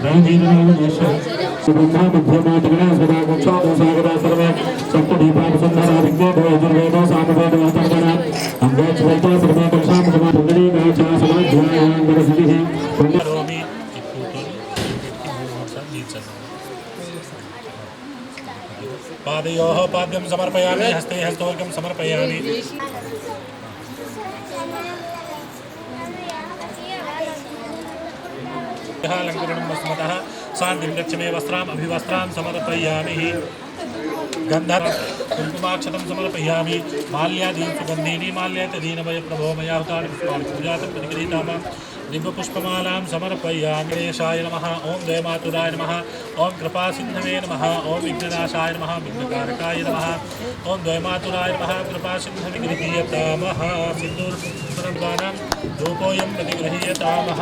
ബ്രഹ്മീരനാമേശ്വരമാതിരണ സദാകുക്ഷാദോസാഗതാശ്രമ സപ്തദീപാനുസന്ധാന വിജ്ഞാത യജുർവേദ സാമവേദ വാതാപന അംഗാശ്രൈത ശ്രമ കക്ഷാം സമാപുണ്ഡലീ ഗാചാ സമാധ്യായാന്തരസിദ്ധിഃ പുണ്യരോമി पादयोः पाद्यं समर्पयामि हस्ते हस्तोर्गं समर्पयामि अलङ्करणं वस्मतः शान्तिं गच्छमे वस्त्राम् अभिवस्त्रान् समर्पयामि गन्धर् कुङ्कुमाक्षतं समर्पयामि माल्यादीन् सुगन्धीनि माल्यातदीनमय प्रभो मया हुतानि पुष्पाणि पूजातं प्रतिगृहीतामां दिव्यपुष्पमालां समर्पयामि गणेशाय नमः ॐ जयमातुराय नमः ॐ कृपासिन्धवे नमः ॐ विघ्ननाशाय नमः विघ्नकारकाय नमः ॐ द्वयमातुराय नमः कृपासिन्धविगृहीयतामः सिन्दूरदानं धूपोऽयं प्रतिगृहीयतामः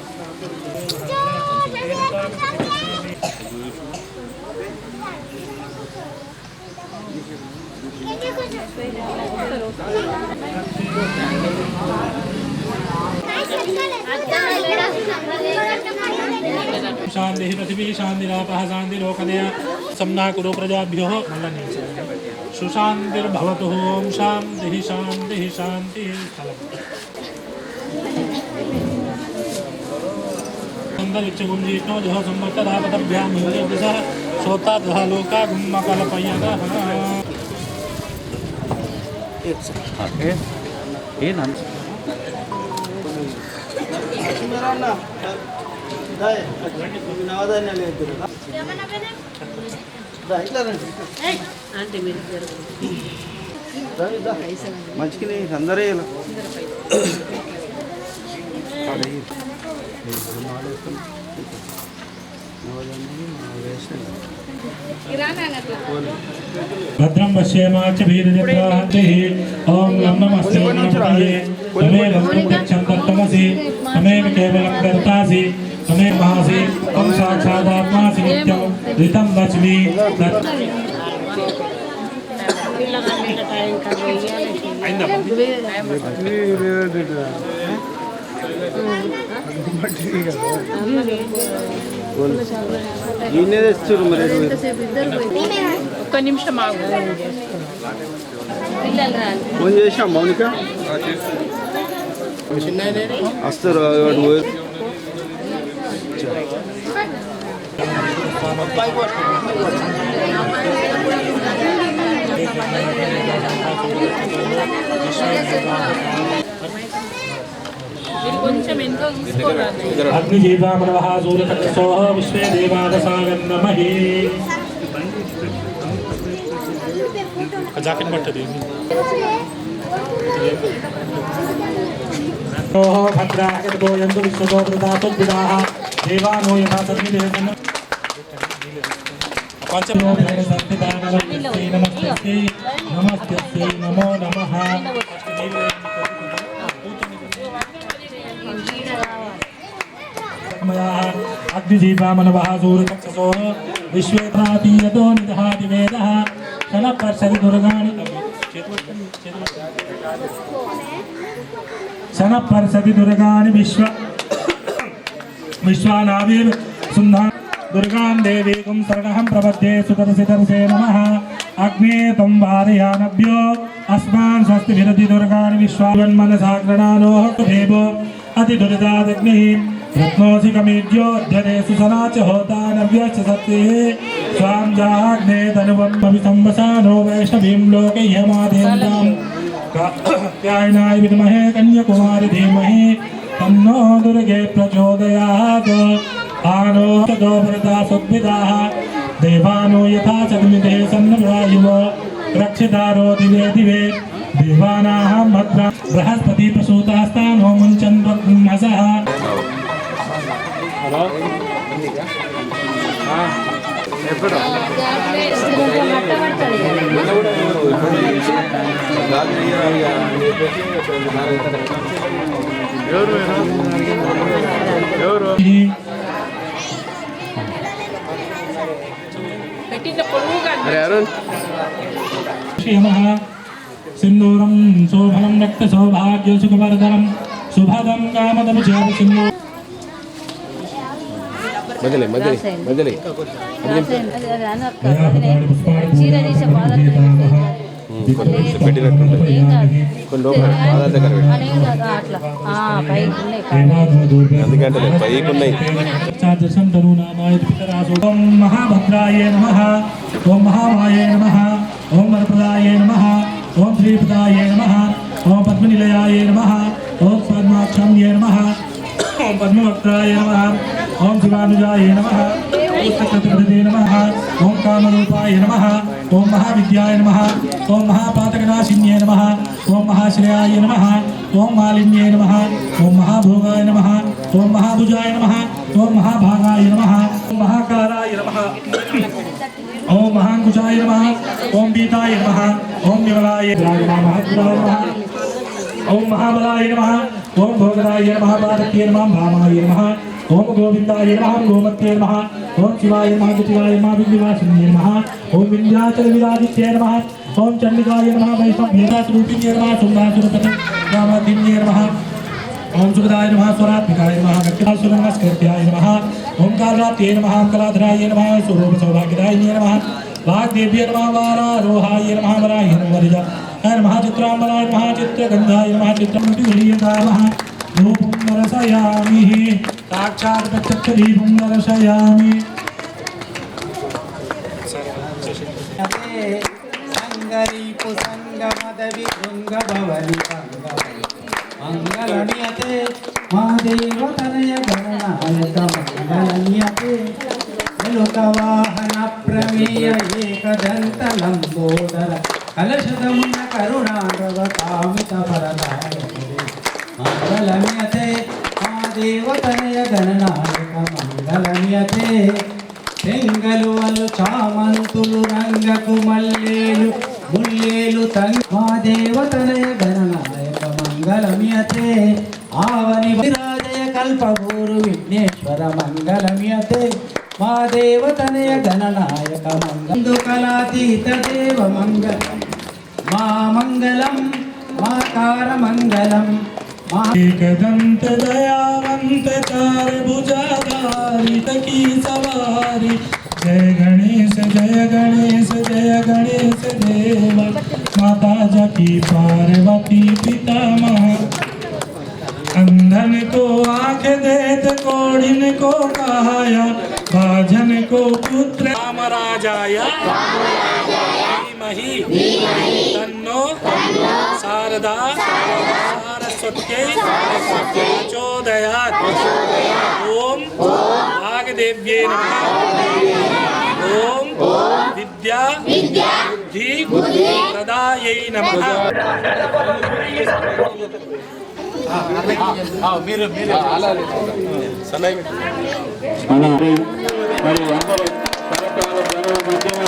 शांति पृथिवी शान्तिरापः, शान्तिलोकनया सम्ना कुरु प्रजाभ्योः मल्लनीच सुशान्तिर्भवतु ॐ शान्तिः शान्तिः शान्तिः छन्दविक्षगुञ्जीष्णो संवत्तरापदभ्यां हिन्दुसः श्रोता तथा लोका गुम्मकलपयनः ये नाम మంచిగా అందరే భద్రం పశ్యేమాచ వీరజత్రాహి ఓం నమస్తే ప్రత్యక్షం తత్వమసి తమేవ కేవలం కర్తాసి తమే మహాసి తం సాక్షాదాత్మాసి నిత్యం రితం వచ్మి తత్. ఈయనే తెచ్చారు మరి ఒక్క నిమిషం ఆగు. పిల్లలు రాలి ఫోన్ చేసాం మౌనిక? వస్తారు వాడు పోయి మీరు కొంచెం ఎంతో చూసుకోవాలి అగ్నిజీవామనవః సూర్యతక్షసోః విశ్వే దేవాదసాగన్నమహి జాకెట్ పట్టది ఓహ భద్రాగతో యందు విశ్వతో ప్రదాతో విదాః దేవానో యథా సన్నిధేన పంచమోపనిషత్తి నమస్తే నమస్తే నమో నమః शन परसति दुर्गा विश्व विश्वाना सुंधा दुर्गा देवी कुम शरण प्रपद्ये सुतरसितरसे नम। अग्ने तम वारयानभ्यो अस्मान स्वस्ति विरति दुर्गा विश्वान्मन मनसा गृणानोह अति दुरितादग्निः रत्नोऽसि सना च होता नव्यश्च सत्येः कायनाय विमहे कन्याकुमारी धीमहि, तन्नो दुर्गे प्रचोदयात्। आनो देवानो यथा सद्मिते सन्नवायुव रक्षितारो दिवे दिवे देवानाः भद्रा। बृहस्पति प्रसूतास्तानो मुञ्चन् ब्रह्मसः। ఎవరు సింధూరం శోభలం రక్త సౌభాగ్య సుఖవర్ధనం శుభదం కామదం చేర సింధూరం మధ్యలే మధ్యలే మధ్యలే. చీర తీసే బాధలు పెట్టినట్టుంటుంది. కొన్ని లోపల బాధల దగ్గర అందుకంటే పైకి ఉన్నాయి ఓం నమ. ఓం మహామాయ నమ. ఓం వరప్రదాయ నమ. ओम शिवानुजाय नमः पुस्तकचतुर्भुजे नम ओम काम नम ओम महाविद्याय नम ओम महापातकनाशिन्ये नम ओम महाश्रयाय नम ओं मालिन्ये नम ओं महाभोगाय नम ओम महाभुजाय नम ओं महाभागाय नम ओम महाकाराय नम ओं महांकुशाय नम ओं बीताय नम ओं विमलाय नम ओम महाबलाय नमः। ओम भोगराय नमः बाधक्ये नमः, भामाय नमः। ओम गोविंदाय नमः, गोमत्ये नमः। ओम शिवाय नमः ज्योतिराय नमः विद्यावासिन्ये नमः। ओम विंध्याचल विराजित्ये नमः। ओम चंडिकाय नमः वैष्णव भेदास्वरूपिण्ये नमः सुंदरासुरपते रामादिन्ये नमः। ओम सुखदाय नमः, स्वरात्मिकाय नमः गक्तिभासुर नमस्कृत्याय नमः। ओम ओंकारनाथ्ये नमः, कलाधराय नमः स्वरूप सौभाग्यदाय नमः। वाग्देव्ये नमः, वारारोहाय नमः वराय नमः वरिजा महाचित्रांबलाय महाचित्रगंधाय महाचित्रमुटिलीयताय धूपं दर्शयामि साक्षात् प्रत्यक्षदीपं दर्शयामि मङ्गलनियते महादेवतनय गणनायक मङ्गलनियते लोकवाहनप्रमेय एकदन्तलम्बोदर గణనాయక కరుణారవ కామిత పరదాయ మంగళనియతే మా దేవతనయ గణనాయక మంగళనియతే చెంగలువలు చామంతులు రంగకు మల్లేలు ముల్లేలు తంగ మా దేవతనయ గణనాయక మంగళమ్యతే. ఆవని విరాజయ కల్పభూరు విఘ్నేశ్వర మంగళమ్యతే. మా దేవతనయ గణనాయక మంగళ కళాతీత దేవ మంగళం मंगलम माकार मा मङ्गलं मा कारमङ्गलं मादन्तदयावन्तकारभुजाधारितकी सवारी। जय गणेश जय गणेश जय गणेश देव। माता जकी पार्वती पिता महा अंधन को आँख देत कोड़िन को कहाया। भाजन को पुत्र राम राजाया धीमहि तन्नो शारदा सारस्वत्यै प्रचोदयात् ॐ वाग्देव्यै नमः ॐ विद्या बुद्धि प्रदायै नमः మన మరి అందరూ కరతాళ ధ్వనుల మధ్యన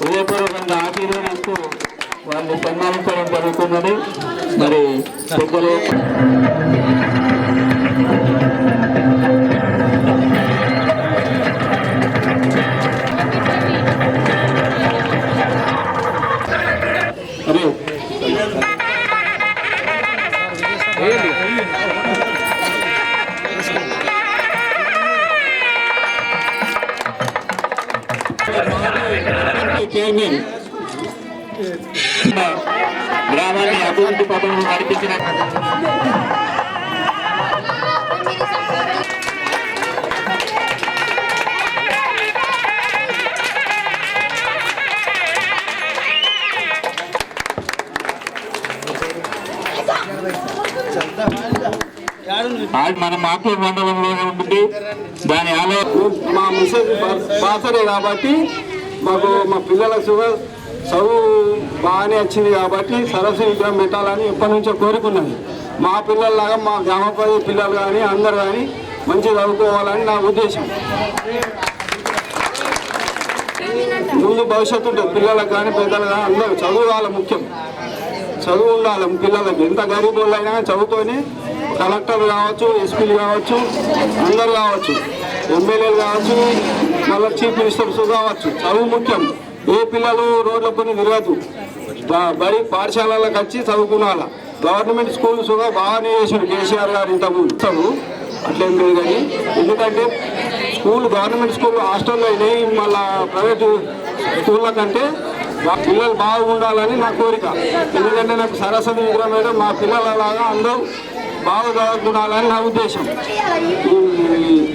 హృదయపూర్వకంగా ఆశీర్వదిస్తూ వాళ్ళని సన్మానించడం జరుగుతున్నది మరి పెద్దలు మాకే మండలంలోనే ఉంటుంది దాని ఆలో మా మిస్సెస్ బాసరే కాబట్టి మాకు మా పిల్లల కూడా చదువు బాగానే వచ్చింది కాబట్టి సరస్వతి విగ్రహం పెట్టాలని ఎప్పటి నుంచో కోరుకున్నది. మా పిల్లల్లాగా మా గ్రామపల్లి పిల్లలు కానీ అందరు కానీ మంచి చదువుకోవాలని నా ఉద్దేశం. ముందు భవిష్యత్తు ఉంటుంది పిల్లలకు కానీ పెద్దలు కానీ అందరూ చదువు ముఖ్యం. చదువు ఉండాలి పిల్లలకి. ఎంత గరీబ్ వాళ్ళు అయినా చదువుతోనే కలెక్టర్ కావచ్చు ఎస్పీలు కావచ్చు అందరు కావచ్చు ఎమ్మెల్యేలు కావచ్చు మళ్ళీ చీఫ్ మినిస్టర్స్ కావచ్చు. చదువు ముఖ్యం. ఏ పిల్లలు రోడ్ల పని తిరగదు బడి పాఠశాలలకు వచ్చి చదువుకున్నాల. గవర్నమెంట్ స్కూల్స్ కూడా బాగానే చేసాడు కేసీఆర్ గారు ఇంతకుముందు చదువు అట్లేం లేదు కానీ ఎందుకంటే స్కూల్ గవర్నమెంట్ స్కూల్ హాస్టల్లో అయినాయి మళ్ళా ప్రైవేట్ స్కూళ్ళ కంటే మా పిల్లలు బాగుండాలని నా కోరిక. ఎందుకంటే నాకు సరస్వతి విగ్రహం మా మా పిల్లలలాగా అందరూ బాగా చదువుకుండాలని నా ఉద్దేశం. ఈ-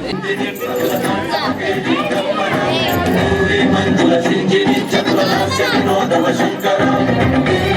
భరత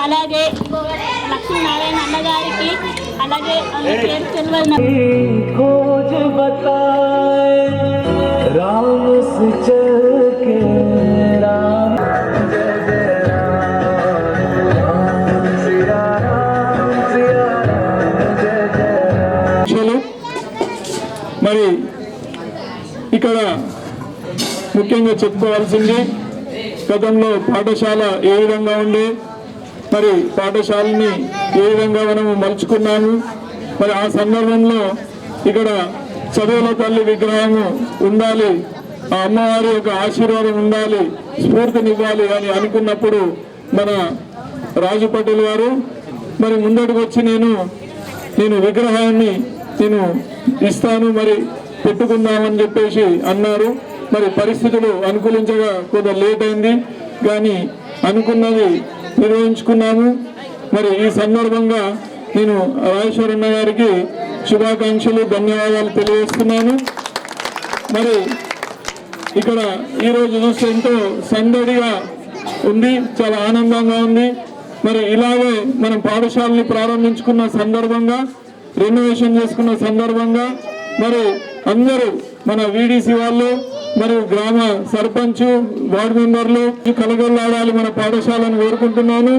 అలాగే లక్ష్మీనారాయణ అన్నగారికి అలాగే పేరు మరి ఇక్కడ ముఖ్యంగా చెప్పుకోవాల్సింది గతంలో పాఠశాల ఏ విధంగా ఉండే మరి పాఠశాలని ఏ విధంగా మనము మలుచుకున్నాము? మరి ఆ సందర్భంలో ఇక్కడ చదువుల తల్లి విగ్రహము ఉండాలి ఆ అమ్మవారి యొక్క ఆశీర్వాదం ఉండాలి స్ఫూర్తినివ్వాలి అని అనుకున్నప్పుడు మన రాజు పటేల్ గారు మరి ముందడుగు వచ్చి నేను నేను విగ్రహాన్ని నేను ఇస్తాను మరి పెట్టుకుందామని చెప్పేసి అన్నారు. మరి పరిస్థితులు అనుకూలించగా కొంత లేట్ అయింది. కానీ అనుకున్నది నిర్వహించుకున్నాము. మరి ఈ సందర్భంగా నేను రాజేశ్వరన్న గారికి శుభాకాంక్షలు ధన్యవాదాలు తెలియజేస్తున్నాను. మరి ఇక్కడ ఈ రోజు చూస్తే ఎంతో సందడిగా ఉంది చాలా ఆనందంగా ఉంది. మరి ఇలాగే మనం పాఠశాలని ప్రారంభించుకున్న సందర్భంగా రెనోవేషన్ చేసుకున్న సందర్భంగా మరి అందరూ మన వీడీసీ వాళ్ళు మరి గ్రామ సర్పంచ్ వార్డు మెంబర్లు కలగొల్లాడాలి మన పాఠశాలను కోరుకుంటున్నాను.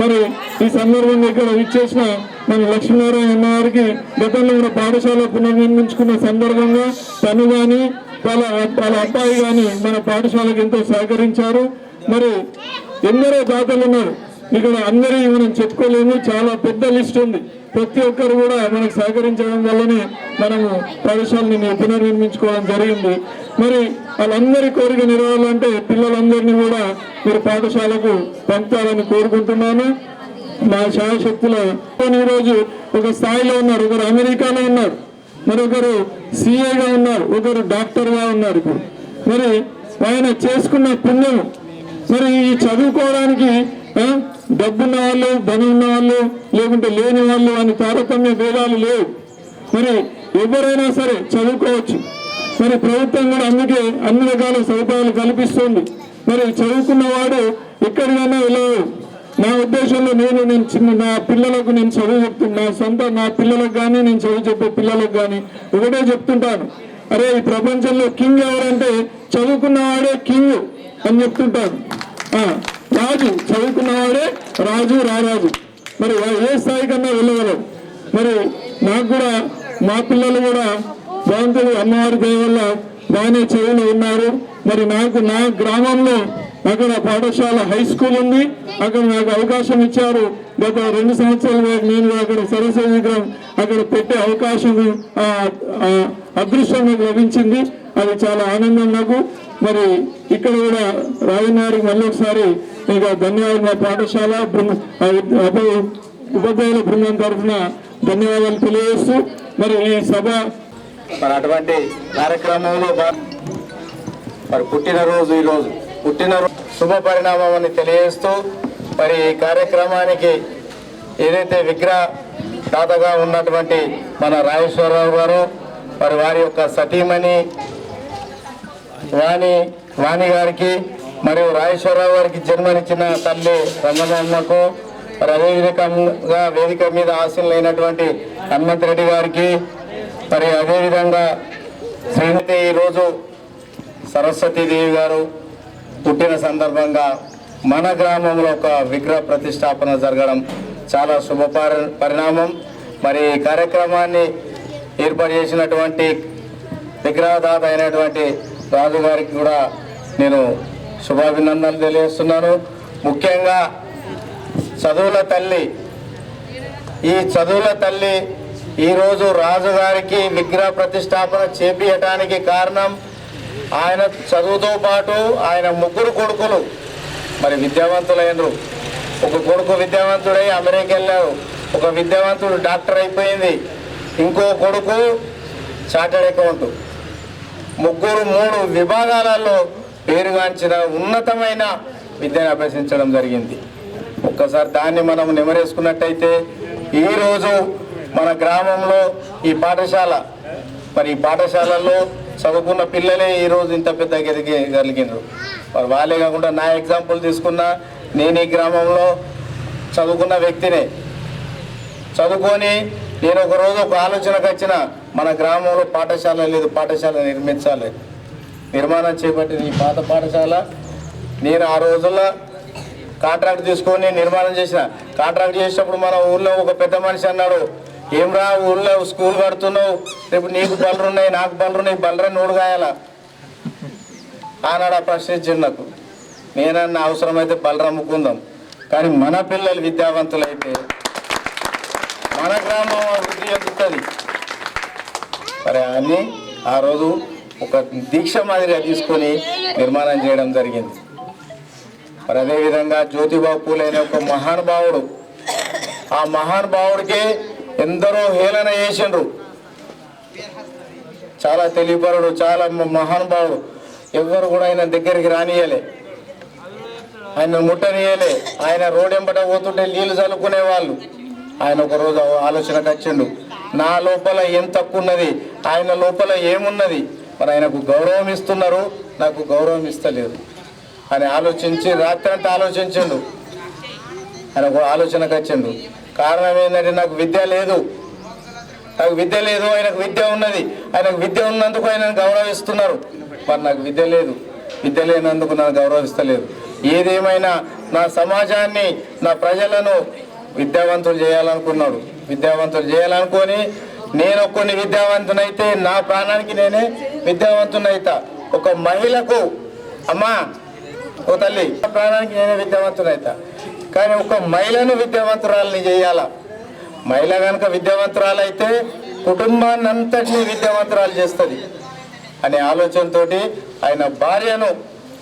మరి ఈ సందర్భంగా ఇక్కడ ఇచ్చేసిన మన లక్ష్మీనారాయణ అన్న గారికి గతంలో మన పాఠశాల పునర్నిర్మించుకున్న సందర్భంగా తను కానీ వాళ్ళ వాళ్ళ అబ్బాయి కానీ మన పాఠశాలకు ఎంతో సహకరించారు. మరి ఎందరో దాతలు ఉన్నారు. ఇక్కడ అందరి మనం చెప్పుకోలేము. చాలా పెద్ద లిస్ట్ ఉంది. ప్రతి ఒక్కరు కూడా మనకు సహకరించడం వల్లనే మనము పాఠశాలని పునర్నిర్మించుకోవడం జరిగింది. మరి వాళ్ళందరి కోరిక నెరవేరాలంటే పిల్లలందరినీ కూడా మీరు పాఠశాలకు పంపాలని కోరుకుంటున్నాను. మా శాయశక్తుల ఈరోజు ఒక స్థాయిలో ఉన్నారు. ఒకరు అమెరికాలో ఉన్నారు. మరొకరు సిఏగా ఉన్నారు. ఒకరు డాక్టర్గా ఉన్నారు ఇప్పుడు. మరి ఆయన చేసుకున్న పుణ్యం. మరి ఈ చదువుకోవడానికి డబ్బున్న వాళ్ళు ధనున్న వాళ్ళు లేకుంటే లేని వాళ్ళు అని తారతమ్య భేదాలు లేవు. మరి ఎవరైనా సరే చదువుకోవచ్చు. మరి ప్రభుత్వం కూడా అందుకే అన్ని రకాల సదుపాయాలు కల్పిస్తుంది. మరి చదువుకున్న వాడు ఎక్కడికైనా వెళ్ళవు. నా ఉద్దేశంలో నేను నేను చిన్న నా పిల్లలకు నేను చదువు చెప్తున్నా నా సొంత నా పిల్లలకు కానీ నేను చదువు చెప్పే పిల్లలకు కానీ ఒకటే చెప్తుంటాను. అరే ఈ ప్రపంచంలో కింగ్ ఎవరంటే చదువుకున్నవాడే కింగ్ అని చెప్తుంటాను. ఆ, రాజు చదువుకున్నవాడే రాజు రారాజు. మరి ఏ స్థాయి కన్నా వెళ్ళగలరు మరి నాకు కూడా మా పిల్లలు కూడా బాగుంటుంది అమ్మవారి దయ వల్ల బాగానే చదువులు ఉన్నారు. మరి నాకు నా గ్రామంలో అక్కడ పాఠశాల హై స్కూల్ ఉంది. అక్కడ నాకు అవకాశం ఇచ్చారు. గత రెండు సంవత్సరాలుగా నేను అక్కడ సరస్వతి విగ్రహం అక్కడ పెట్టే అవకాశం ఆ, అదృష్టం నాకు లభించింది. అది చాలా ఆనందం నాకు. మరి ఇక్కడ కూడా రాజనారికి మళ్ళీ ఒకసారి ఇక ధన్యవాదాలు మా పాఠశాల ఉపాధ్యాయుల బృందం తరఫున ధన్యవాదాలు తెలియజేస్తూ మరి ఈ సభ మరి అటువంటి కార్యక్రమంలో మరి పుట్టినరోజు ఈరోజు పుట్టినరోజు శుభ పరిణామం అని తెలియజేస్తూ మరి ఈ కార్యక్రమానికి ఏదైతే విగ్రహ దాతగా ఉన్నటువంటి మన రాజేశ్వరరావు గారు మరి వారి యొక్క సతీమణి వాణి వాణి గారికి మరియు రాజేశ్వరరావు గారికి జన్మనిచ్చిన తల్లి రమణమ్మకు మరి అదే విధంగా వేదిక మీద ఆశీనులైనటువంటి హనుమంత్ రెడ్డి గారికి మరి అదేవిధంగా శ్రీమతి ఈరోజు సరస్వతీదేవి గారు పుట్టిన సందర్భంగా మన గ్రామంలో ఒక విగ్రహ ప్రతిష్టాపన జరగడం చాలా శుభ పరి- పరిణామం. మరి ఈ కార్యక్రమాన్ని ఏర్పాటు చేసినటువంటి విగ్రహదాత అయినటువంటి రాజు గారికి కూడా నేను శుభాభినందనలు తెలియజేస్తున్నాను. ముఖ్యంగా చదువుల తల్లి. ఈ చదువుల తల్లి ఈరోజు రాజుగారికి విగ్రహ ప్రతిష్టాపన చేపియటానికి కారణం ఆయన చదువుతో పాటు ఆయన ముగ్గురు కొడుకులు. మరి విద్యావంతులైనరు. ఒక కొడుకు విద్యావంతుడై అమెరికా వెళ్ళారు ఒక విద్యావంతుడు డాక్టర్ అయిపోయింది. ఇంకో కొడుకు చార్టెడ్ అకౌంట్. ముగ్గురు మూడు విభాగాలలో పేరుగాంచిన ఉన్నతమైన విద్యను అభ్యసించడం జరిగింది. ఒక్కసారి దాన్ని మనం నెమరేసుకున్నట్టయితే ఈరోజు మన గ్రామంలో ఈ పాఠశాల మరి ఈ పాఠశాలలో చదువుకున్న పిల్లలే ఈరోజు ఇంత పెద్ద గెలిగలిగినారు మరి వాళ్ళే కాకుండా నా ఎగ్జాంపుల్ తీసుకున్నా నేను ఈ గ్రామంలో చదువుకున్న వ్యక్తినే. చదువుకొని నేను ఒకరోజు ఒక ఆలోచనకు వచ్చిన మన గ్రామంలో పాఠశాల లేదు పాఠశాల నిర్మించాలి. నిర్మాణం చేపట్టిన ఈ పాత పాఠశాల. నేను ఆ రోజుల్లో కాంట్రాక్ట్ తీసుకొని నిర్మాణం చేసిన. కాంట్రాక్ట్ చేసినప్పుడు మన ఊళ్ళో ఒక పెద్ద మనిషి అన్నాడు ఏమ్రా ఊళ్ళో స్కూల్ కడుతున్నావు? రేపు నీకు బలరున్నాయి నాకు బలరు ఉన్నాయి బలరే నోడు కాయాలా? ఆనాడు ఆ ప్రశ్నించింది నాకు. నేనన్న అవసరమైతే బలరమ్ముకుందాం కానీ మన పిల్లలు విద్యావంతులైతే మన గ్రామం అభివృద్ధి చెందుతుంది. మరి అని ఆ రోజు ఒక దీక్ష మాదిరిగా తీసుకొని నిర్మాణం చేయడం జరిగింది. మరి అదేవిధంగా జ్యోతిబాబు పూలైన ఒక మహానుభావుడు ఆ మహానుభావుడికే ఎందరో హేళన చేసిండ్రు. చాలా తెలియపరుడు చాలా మహానుభావుడు. ఎవరు కూడా ఆయన దగ్గరికి రానియలే. ఆయన ముట్టనియలే. ఆయన రోడెంబట పోతుంటే నీళ్ళు చల్లుకునే వాళ్ళు ఆయన ఒక రోజు ఆలోచనకు వచ్చిండు నా లోపల ఏం తక్కువ ఉన్నది ఆయన లోపల ఏమున్నది? మరి ఆయనకు గౌరవం ఇస్తున్నారు నాకు గౌరవం ఇస్తలేదు. అని ఆలోచించి రాత్రి అంతా ఆలోచించిండు. ఆయన ఒక ఆలోచనకు వచ్చిండు. కారణం ఏంటంటే నాకు విద్య లేదు. నాకు విద్య లేదు ఆయనకు విద్య ఉన్నది. ఆయనకు విద్య ఉన్నందుకు ఆయన గౌరవిస్తున్నారు. మరి నాకు విద్య లేదు. విద్య లేనందుకు నన్ను గౌరవిస్తలేదు. ఏదేమైనా నా సమాజాన్ని నా ప్రజలను విద్యావంతులు చేయాలనుకున్నాడు. విద్యావంతులు చేయాలనుకొని నేను కొన్ని విద్యావంతునైతే నా ప్రాణానికి నేనే విద్యావంతునైతా. ఒక మహిళకు అమ్మా ఓ తల్లి ప్రాణానికి నేనే విద్యావంతునైతా. కానీ ఒక మహిళను విద్యావంతురాలని చేయాలా? మహిళ కనుక విద్యావంతురాలు అయితే కుటుంబాన్ని అంతటినీ విద్యావంతురాలు చేస్తుంది. అనే ఆలోచనతోటి ఆయన భార్యను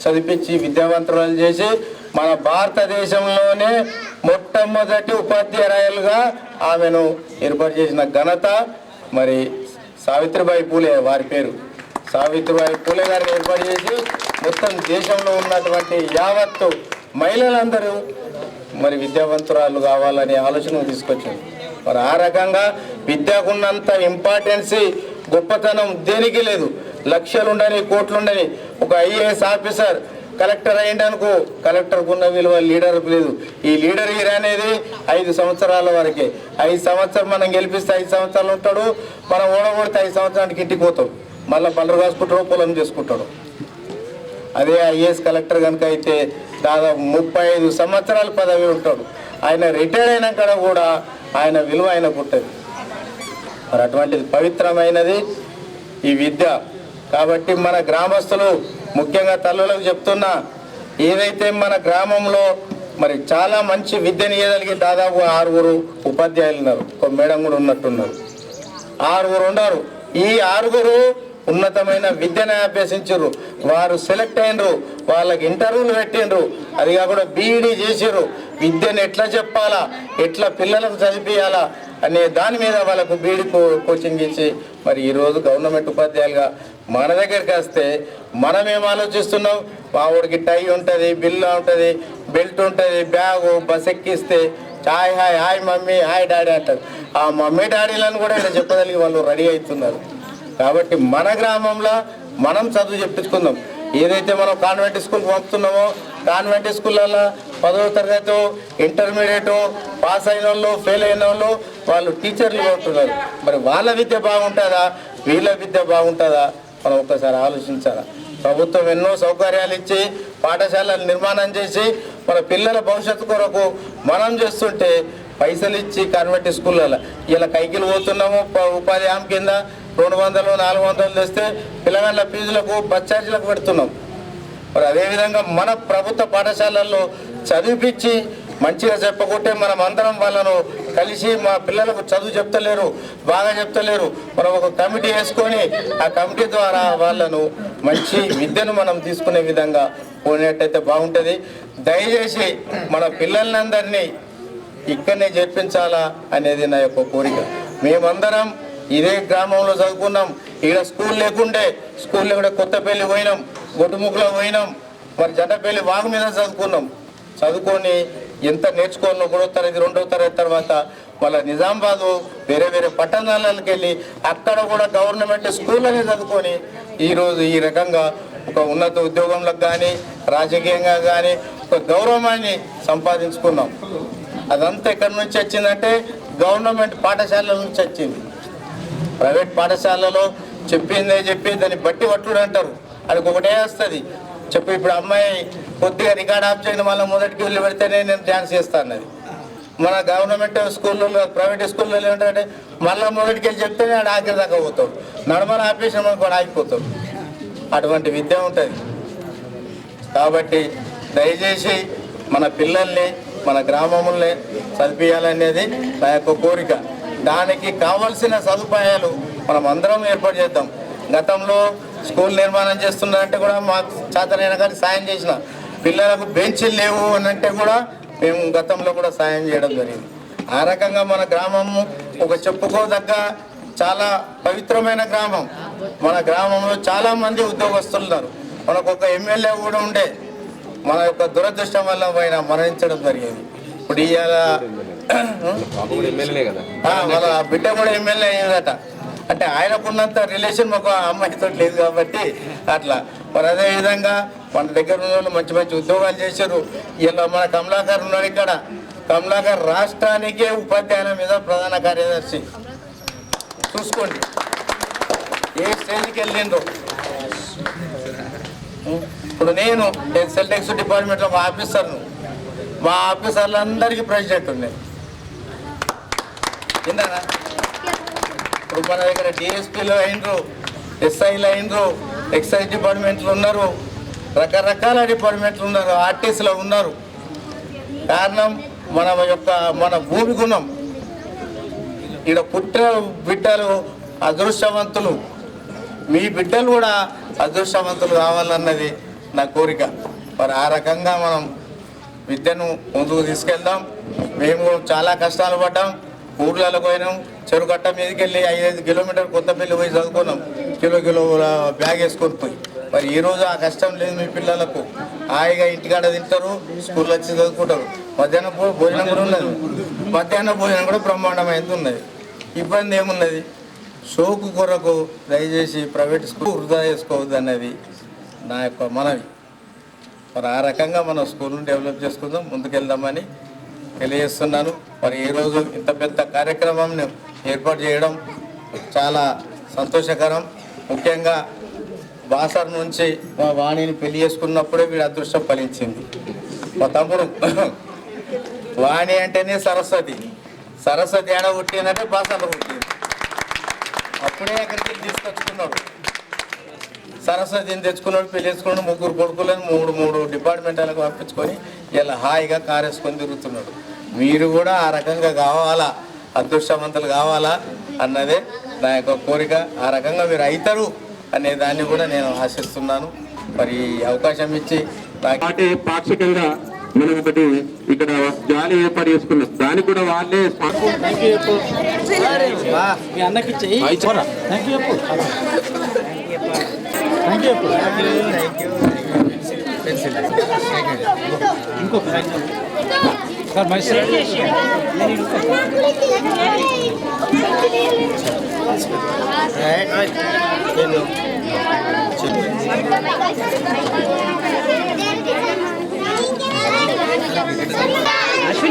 చదివించి విద్యావంతురాలు చేసి మన భారతదేశంలోనే మొట్టమొదటి ఉపాధ్యాయులుగా ఆమెను ఏర్పాటు చేసిన ఘనత మరి సావిత్రిబాయి పూలే వారి పేరు. సావిత్రిబాయి పూలే గారిని ఏర్పాటు చేసి మొత్తం దేశంలో ఉన్నటువంటి యావత్తు మహిళలందరూ మరి విద్యావంతురాలు కావాలనే ఆలోచన తీసుకొచ్చింది మరి ఆ రకంగా విద్యకున్నంత ఇంపార్టెన్సీ గొప్పతనం దేనికి లేదు. లక్షలు ఉండని కోట్లు ఒక ఐఏఎస్ ఆఫీసర్ కలెక్టర్ అయ్యిండనుకో కలెక్టర్కు ఉన్న విలువ లీడర్కు లేదు. ఈ లీడర్ హీరో అనేది ఐదు సంవత్సరాల వరకే. ఐదు సంవత్సరం మనం గెలిపిస్తే ఐదు సంవత్సరాలు ఉంటాడు. మనం ఓడగొడితే ఐదు సంవత్సరానికి ఇంటికి పోతాడు. మళ్ళీ బలరు కాసుకుంటాడు పొలం చేసుకుంటాడు. అదే ఐఏఎస్ కలెక్టర్ కనుక అయితే దాదాపు ముప్పై ఐదు సంవత్సరాల పదవి ఉంటాడు. ఆయన రిటైర్ అయినాక కూడా ఆయన విలువ ఆయనకు ఉంటుంది. మరి అటువంటిది పవిత్రమైనది ఈ విద్య. కాబట్టి మన గ్రామస్తులు ముఖ్యంగా తల్లులకు చెప్తున్నా ఏదైతే మన గ్రామంలో మరి చాలా మంచి విద్యను ఇవ్వగలిగే దాదాపు ఆరుగురు ఉపాధ్యాయులు ఉన్నారు ఒక మేడం కూడా ఉన్నట్టున్నారు. ఆరుగురు ఉన్నారు. ఈ ఆరుగురు ఉన్నతమైన విద్యను అభ్యసించరు. వారు సెలెక్ట్ అయినరు. వాళ్ళకి ఇంటర్వ్యూలు పెట్టిండ్రు. అది కాకుండా బీఈడీ చేసారు విద్యను ఎట్లా చెప్పాలా? ఎట్లా పిల్లలకు చదివియాలా అనే దాని మీద వాళ్ళకు బీడి కో- కోచింగ్ ఇచ్చి మరి ఈరోజు గవర్నమెంట్ ఉపాధ్యాయులుగా మన దగ్గరికి వస్తే మనం ఏం ఆలోచిస్తున్నాం? మా ఊరికి టై ఉంటుంది బిల్లు ఉంటుంది బెల్ట్ ఉంటుంది బ్యాగు బస్ ఎక్కిస్తే hi hi hi mummy hi daddy అంటారు. ఆ మమ్మీ డాడీలను కూడా ఇక్కడ చెప్పగలిగి వాళ్ళు రెడీ అవుతున్నారు. కాబట్టి మన గ్రామంలో మనం చదువు చెప్పించుకుందాం. ఏదైతే మనం కాన్వెంట్ స్కూల్కి పంపుతున్నామో కాన్వెంట్ స్కూళ్ళల్లో పదవ తరగతి ఇంటర్మీడియట్ పాస్ అయిన వాళ్ళు ఫెయిల్ అయిన వాళ్ళు వాళ్ళు టీచర్లు కొట్టున్నారు మరి వాళ్ళ విద్య బాగుంటుందా? వీళ్ళ విద్య బాగుంటుందా? మనం ఒక్కసారి ఆలోచించాలా? ప్రభుత్వం ఎన్నో సౌకర్యాలు ఇచ్చి పాఠశాలలు నిర్మాణం చేసి మన పిల్లల భవిష్యత్తు కొరకు మనం చేస్తుంటే పైసలు ఇచ్చి కాన్వెంట్ స్కూళ్ళలో ఇలా కైకిలు పోతున్నాము ఉపాధి హామీ కింద రెండు వందలు నాలుగు వందలు తెస్తే పిల్లగాళ్ళ ఫీజులకు బస్ ఛార్జీలకు పెడుతున్నాం. మరి అదేవిధంగా మన ప్రభుత్వ పాఠశాలల్లో చదివిపించి మంచిగా చెప్పకుంటే మనం అందరం వాళ్ళను కలిసి మా పిల్లలకు చదువు చెప్తలేరు బాగా చెప్తలేరు. మనం ఒక కమిటీ వేసుకొని ఆ కమిటీ ద్వారా వాళ్ళను మంచి విద్యను మనం తీసుకునే విధంగా పోయినట్టయితే బాగుంటుంది. దయచేసి మన పిల్లలందరినీ ఇక్కడనే చేర్పించాలా అనేది నా యొక్క కోరిక. మేమందరం ఇదే గ్రామంలో చదువుకున్నాం. ఇక్కడ స్కూల్ లేకుండే స్కూల్ లేకుంటే కొత్తపల్లి పోయినాం. గొడ్డుముఖలో పోయినాం. మరి జంటపల్లి వాగు మీద చదువుకున్నాం. చదువుకొని ఎంత నేర్చుకోను మూడో తరగతి రెండో తరగతి తర్వాత మళ్ళీ నిజామాబాదు వేరే వేరే పట్టణాలకు వెళ్ళి అక్కడ కూడా గవర్నమెంట్ స్కూళ్ళనే చదువుకొని ఈరోజు ఈ రకంగా ఒక ఉన్నత ఉద్యోగంలో కానీ రాజకీయంగా కానీ ఒక గౌరవాన్ని సంపాదించుకున్నాం. అదంతా ఎక్కడి నుంచి వచ్చిందంటే గవర్నమెంట్ పాఠశాలల నుంచి వచ్చింది. ప్రైవేట్ పాఠశాలలో చెప్పిందే చెప్పి దాన్ని బట్టి పట్టుడు అంటారు. అది ఒకటే వస్తుంది. చెప్పి ఇప్పుడు అమ్మాయి కొద్దిగా రికార్డ్ ఆఫ్ చేయని మళ్ళీ మొదటికి వెళ్ళి పెడితేనే నేను డ్యాన్స్ చేస్తాను అది మన గవర్నమెంట్ స్కూల్లో ప్రైవేట్ స్కూల్లో ఏంటంటే మళ్ళీ మొదటికి వెళ్ళి చెప్తేనే ఆడ ఆఖరి దాకా పోతాం నడమని ఆపేసిన మనకు కూడా ఆగిపోతాం అటువంటి విద్య ఉంటుంది. కాబట్టి దయచేసి మన పిల్లల్ని మన గ్రామంలో చదివించాలనేది నా యొక్క కోరిక. దానికి కావలసిన సదుపాయాలు మనం అందరం ఏర్పాటు చేద్దాం. గతంలో స్కూల్ నిర్మాణం చేస్తున్నారంటే కూడా మాకు చేతనైన కానీ సాయం చేసిన. పిల్లలకు బెంచ్లు లేవు అని అంటే కూడా మేము గతంలో కూడా సాయం చేయడం జరిగింది. ఆ రకంగా మన గ్రామము ఒక చెప్పుకోదగ్గ చాలా పవిత్రమైన గ్రామం. మన గ్రామంలో చాలా మంది ఉద్యోగస్తులు ఉన్నారు. మనకు ఒక ఎమ్మెల్యే కూడా ఉండే. మన యొక్క దురదృష్టం వల్ల ఆయన మరణించడం జరిగింది. ఇప్పుడు ఇవాళ వాళ్ళ బిడ్డ కూడా ఎమ్మెల్యే అయ్యిందట అంటే ఆయనకున్నంత రిలేషన్ మాకు ఆ అమ్మాయితో లేదు కాబట్టి అట్లా. మరి అదే విధంగా మన దగ్గర ఉన్న మంచి మంచి ఉద్యోగాలు చేశారు. ఇలా మన కమలాకర్ ఉన్నాడు ఇక్కడ. కమలాకర్ రాష్ట్రానికే ఉపాధ్యాయుల మీద ప్రధాన కార్యదర్శి. చూసుకోండి. ఏ స్టేజ్కి వెళ్ళిండ్రు. ఇప్పుడు నేను సెల్ టెక్స్ డిపార్ట్మెంట్లో మా ఆఫీసర్ను మా ఆఫీసర్లందరికీ ప్రెసిడెంట్ ఉన్నాయి విన్నారా? ఇప్పుడు మన దగ్గర డిఎస్పీలు అయినరు ఎస్ఐలు అయినరు ఎక్సైజ్ డిపార్ట్మెంట్లు ఉన్నారు రకరకాల డిపార్ట్మెంట్లు ఉన్నారు ఆర్టీసీలో ఉన్నారు. కారణం మన యొక్క మన భూమి గుణం. ఈడ పుట్టిన బిడ్డలు అదృష్టవంతులు. మీ బిడ్డలు కూడా అదృష్టవంతులు కావాలన్నది నా కోరిక. మరి ఆ రకంగా మనం విద్యను ముందుకు తీసుకెళ్దాం. మేము చాలా కష్టాలు పడ్డాం. ఊర్లలో పోయినాం చెరుగట్ట మీదకి వెళ్ళి ఐదైదు కిలోమీటర్ కొత్తపల్లి పోయి చదువుకున్నాం. కిలో కిలో బ్యాగ్ వేసుకొని పోయి. మరి ఈరోజు ఆ కష్టం లేదు మీ పిల్లలకు. హాయిగా ఇంటికాడ తింటారు స్కూల్లో వచ్చి చదువుకుంటారు. మధ్యాహ్నం భోజనం కూడా ఉన్నది. మధ్యాహ్నం భోజనం కూడా బ్రహ్మాండమైంది ఉన్నది. ఇబ్బంది ఏమున్నది? సోకు కొరకు దయచేసి ప్రైవేట్ స్కూల్ వృధా చేసుకోవద్దు అన్నది నా యొక్క మనవి. మరి ఆ రకంగా మనం స్కూల్ని డెవలప్ చేసుకుందాం ముందుకెళ్దామని తెలియజేస్తున్నాను. మరి ఈరోజు ఇంత పెద్ద కార్యక్రమంని ఏర్పాటు చేయడం చాలా సంతోషకరం. ముఖ్యంగా బాసర్ నుంచి మా వాణిని పెళ్ళి చేసుకున్నప్పుడే వీడి అదృష్టం ఫలించింది. మా తమ్ముడు వాణి అంటేనే సరస్వతి. సరస్వతి ఏడ పుట్టిందంటే బాసర్లో పుట్టింది. అప్పుడే అక్కడికి తీసుకొచ్చుకున్నాడు. సరస్వతిని తెచ్చుకున్నాడు పెళ్ళి చేసుకున్నాడు ముగ్గురు కొడుకులను మూడు మూడు డిపార్ట్మెంట్లకు పంపించుకొని ఇలా హాయిగా కారేసుకొని తిరుగుతున్నాడు. మీరు కూడా ఆ రకంగా కావాలా అదృష్టవంతులు కావాలా అన్నదే నా యొక్క కోరిక ఆ రకంగా మీరు అవుతారు అనే దాన్ని కూడా నేను ఆశిస్తున్నాను మరి ఈ అవకాశం ఇచ్చి అంటే పాక్షికంగా మనం ఒకటి ఇక్కడ జాలి ఏర్పాటు చేసుకున్నాం దానికి కూడా వాళ్ళే estar mais certo. Acho que